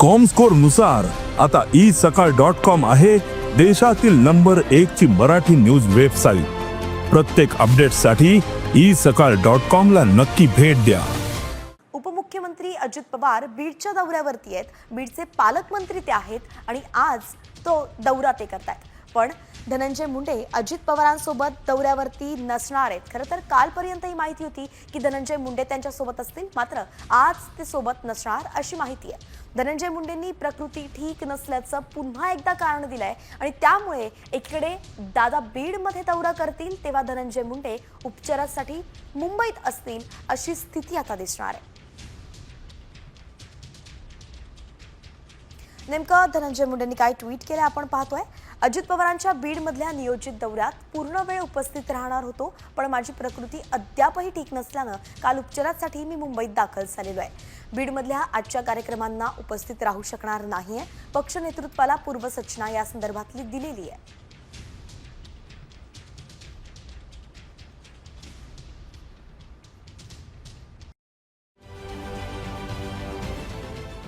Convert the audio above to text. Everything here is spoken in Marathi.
कॉमस्कोरनुसार आता ई सकाळ डॉट कॉम आहे देशातील नंबर एक ची मराठी न्यूज वेबसाईट प्रत्येक अपडेटसाठी ई सकाळ डॉट कॉम ला नक्की भेट द्या. उपमुख्यमंत्री अजित पवार बीडच्या दौऱ्यावरती आहेत. बीडचे पालकमंत्री ते आहेत आणि आज तो दौरा ते करतायत. पण धनंजय मुंडे अजित पवारांसोबत दौऱ्यावरती नसणार आहेत. खरं तर कालपर्यंत ही माहिती होती की धनंजय मुंडे त्यांच्यासोबत असतील. मात्र आज ते सोबत नसणार अशी माहिती आहे. धनंजय मुंडेंनी प्रकृती ठीक नसल्याचं पुन्हा एकदा कारण दिलंय आणि त्यामुळे एकीकडे दादा बीडमध्ये दौरा करतील तेव्हा धनंजय मुंडे उपचारासाठी मुंबईत असतील अशी स्थिती आता दिसणार आहे. नेमकं धनंजय मुंडेंनी काय ट्विट केलं आपण पाहतोय. अजित पवारांच्या बीडमधल्या नियोजित दौऱ्यात पूर्ण वेळ उपस्थित राहणार होतो पण माझी प्रकृती अद्यापही ठीक नसल्यानं काल उपचारासाठी मी मुंबईत दाखल झालेलो आहे. बीडमधल्या आजच्या कार्यक्रमांना उपस्थित राहू शकणार नाहीये. पक्ष नेतृत्वाला पूर्वसूचना या संदर्भातली दिलेली आहे.